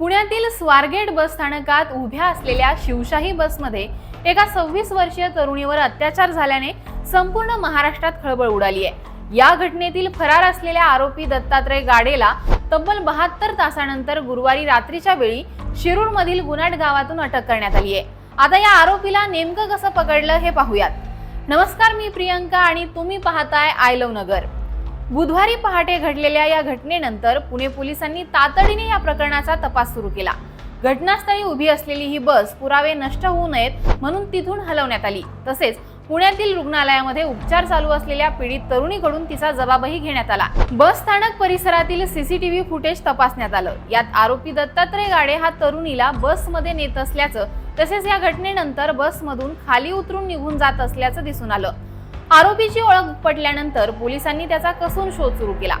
पुण्यातील स्वारगेट बस स्थानकात उभ्या असलेल्या शिवशाही बसमध्ये एका सव्वीस वर्षीय तरुणीवर अत्याचार झाल्याने संपूर्ण महाराष्ट्रात खळबळ उडाली आहे. या घटनेतील फरार असलेल्या आरोपी दत्तात्रय गाडेला तब्बल बहात्तर तासानंतर गुरुवारी रात्रीच्या वेळी शिरूरमधील गुनाट गावातून अटक करण्यात आली आहे. आता या आरोपीला नेमकं कसं पकडलं हे पाहूयात. नमस्कार मी प्रियंका आणि तुम्ही पाहताय आय लव नगर. बुधवारी पहाटे घडलेल्या या घटनेनंतर पुणे पोलिसांनी तातडीने या प्रकरणाचा तपास सुरू केला. घटनास्थळी उभी असलेली ही बस पुरावे नष्ट होऊ नयेत म्हणून तिथून हलवण्यात आली. तसेच पुण्यातील रुग्णालयामध्ये उपचार चालू असलेल्या पीडित तरुणीकडून तिचा जबाबही घेण्यात आला. बस स्थानक परिसरातील सीसीटीव्ही फुटेज तपासण्यात आलं. यात आरोपी दत्तात्रय गाडे हा तरुणीला बसमध्ये नेत असल्याचं तसेच या घटनेनंतर बसमधून खाली उतरून निघून जात असल्याचं दिसून आलं. आरोपीची ओळख पटल्यानंतर पोलिसांनी त्याचा कसून शोध सुरू केला.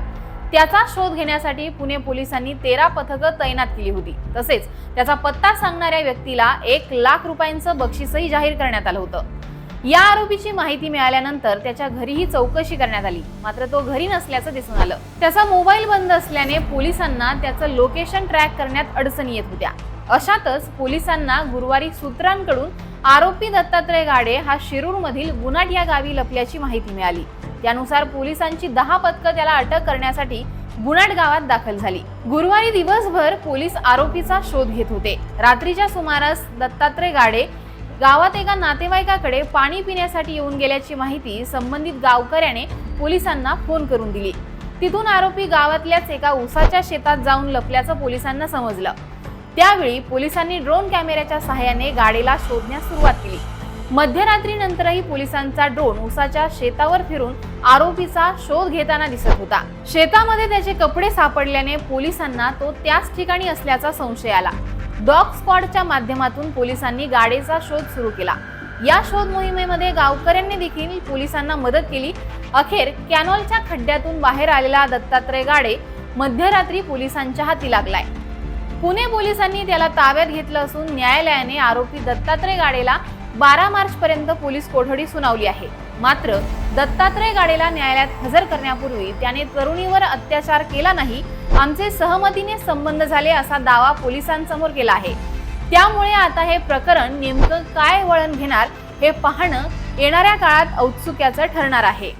त्याचा शोध घेण्यासाठी पुणे पोलिसांनी तेरा पथकं तैनात केली होती. तसेच त्याचा पत्ता सांगणाऱ्या व्यक्तीला एक लाख रुपयांचं बक्षीसही जाहीर करण्यात आलं होतं. या आरोपीची माहिती मिळाल्यानंतर त्याच्या घरीही चौकशी करण्यात आली. मात्र तो घरी नसल्याचं दिसून आलं. त्याचा मोबाईल बंद असल्याने पोलिसांना त्याचं लोकेशन ट्रॅक करण्यात अडचणी येत होत्या. अशातच पोलिसांना गुरुवारी सूत्रांकडून आरोपी दत्तात्रय गाडे हा शिरूरमधील गुनाट या गावी लपल्याची माहिती मिळाली. त्यानुसार पोलिसांची दहा पथकं त्याला अटक करण्यासाठी गुनाट गावात दाखल झाली. गुरुवारी दिवसभर पोलीस आरोपीचा शोध घेत होते. रात्रीच्या सुमारास दत्तात्रय गाडे गावात एका नातेवाईकाकडे पाणी पिण्यासाठी येऊन गेल्याची माहिती संबंधित गावकऱ्याने पोलिसांना फोन करून दिली. तिथून आरोपी गावातल्याच एका उसाच्या शेतात जाऊन लपल्याचं पोलिसांना समजलं. त्यावेळी पोलिसांनी ड्रोन कॅमेऱ्याच्या सहाय्याने गाडीला शोधण्यास सुरुवात केली. मध्यरात्रीनंतरही पोलिसांचा ड्रोन उसाच्या शेतावर फिरून आरोपीचा शोध घेताना दिसत होता. शेतामध्ये त्याचे कपडे सापडल्याने पोलिसांना तो त्याच ठिकाणी असल्याचा संशय आला. डॉग स्क्वॉडच्या माध्यमातून पोलिसांनी गाडीचा शोध सुरू केला. या शोध मोहिमेमध्ये गावकऱ्यांनी देखील पोलिसांना मदत केली. अखेर कॅनॉलच्या खड्ड्यातून बाहेर आलेला दत्तात्रय गाडे मध्यरात्री पोलिसांच्या हाती लागलाय. पुणे पोलिसांनी त्याला ताब्यात घेतलं असून न्यायालयाने आरोपी दत्तात्रय गाडेला बारा मार्च पर्यंत पोलीस कोठडी सुनावली आहे. मात्र दत्तात्रय गाडेला न्यायालयात हजर करण्यापूर्वी त्याने तरुणीवर अत्याचार केला नाही आमचे सहमतीने संबंध झाले असा दावा पोलिसांसमोर केला आहे. त्यामुळे आता हे प्रकरण नेमकं काय वळण घेणार हे पाहणं येणाऱ्या काळात औत्सुक्याचं ठरणार आहे.